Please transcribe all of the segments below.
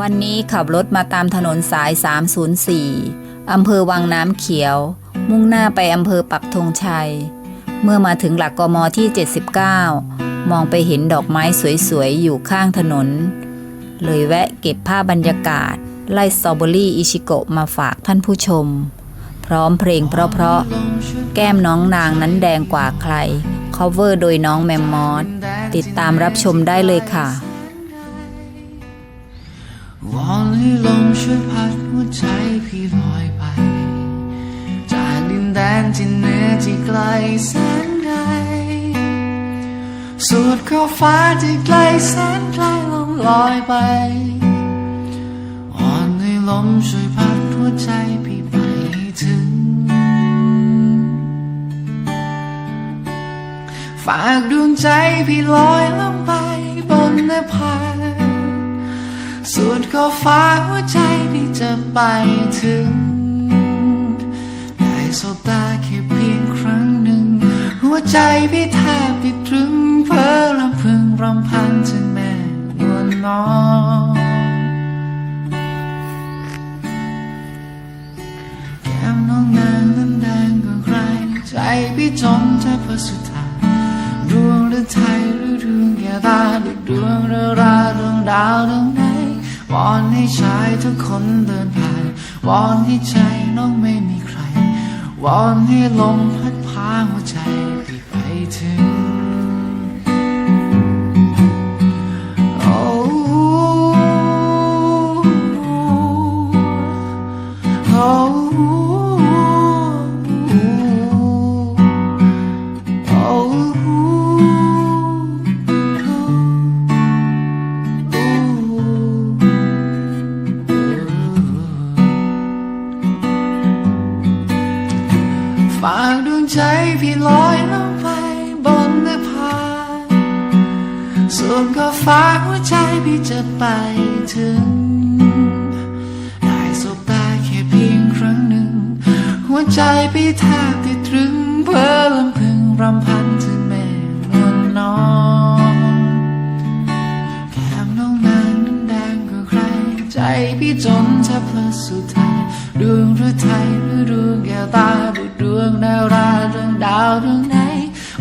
วันนี้ขับรถมาตามถนนสาย 304 อำเภอวังน้ำเขียว มุ่งหน้าไปอำเภอปักธงชัย เมื่อมาถึงหลักกมที่ 79 มองไปเห็นดอกไม้สวยๆ อยู่ข้างถนน เลยแวะเก็บภาพบรรยากาศ ไล่สตรอเบอรี่อิชิโกะมาฝากท่านผู้ชม พร้อมเพลงเพราะๆ แก้มน้องนางนั้นแดงกว่าใคร cover โดยน้องแมมมอสติดตามรับชมได้เลยค่ะ วอนให้ลมช่วยพัดหัวใจพี่ลอยไป จากดินแดนที่เหนือที่ไกลแสนไกลสุดขอบฟ้าที่ไกลแสนไกลลมลอยไปวอนให้ลมช่วยพัดหัวใจพี่ไปถึง ฝากดวงใจพี่ลอยลงไปบนนภา สุดขอบฟ้าหัวใจที่จะไปถึง ได้สบตาแค่เพียงครั้งหนึ่ง หัวใจพี่แทบติดตรึงเพ้อรำพึงรำพันถึงแม่นวลน้องแก้มน้องนางนั้นแดงกว่าใคร ใจพี่จมแทบพระสุธาดวงหรือไทยหรือดวงแก้วตาหรือดวงหรือราดวงดาวดวง วอนให้ชายทุกคนเดินผ่าน วอนให้ใจน้องไม่มีใคร วอนให้ลมพัดพาหัวใจพี่ไปถึง โอ้โอ้ฝ ใจพี่ลอยลงไปบนนภาส่วนก็ฟ้าหัวใจพี่จะไปถึง ได้สบตาแค่เพียงครั้งหนึ่ง หัวใจพี่แทบติดตรึงเพ้อลำพึงรำพันถึงแม่นวลน้องแก้มน้องนางนั้นแดงกว่าใคร ใจพี่จนแทบพลสุดท้ายดวงหรือไทยหรือดวงแก้วตาหรือดวงดาว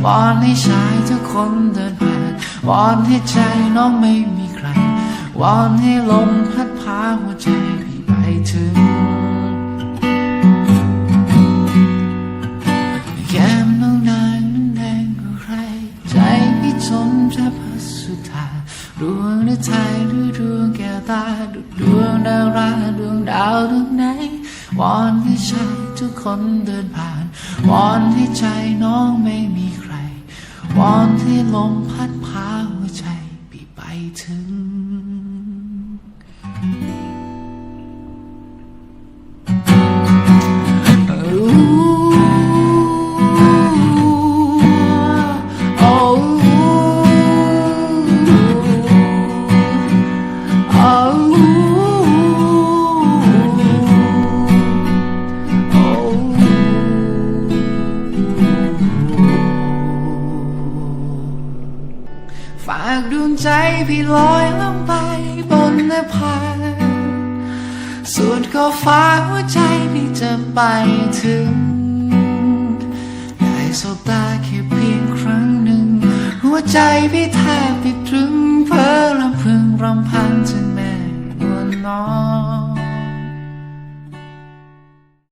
วอนให้ชายทุกคนเดินผ่านวอนให้ใจน้องไม่มีใคร วอนให้ลมพัดพาหัวใจพี่ไปถึงแก้มน้องนางนั้นแดงกว่าใคร ใจพี่จนจะพัสุดทาดวงหรือไทยหรือดวงแก้วตาดุดวงดาวราดวงดาวดวงไหนวอนให้ชายทุกคนเดินผ่าน วอนให้ใจน้องไม่มีใคร วอน ฝากดวงใจพี่ลอยล่องไปบนนภาส่วนขอบฟ้าหัวใจพี่จะไปถึง ได้สบตาแค่เพียงครั้งหนึ่ง หัวใจพี่แทบติด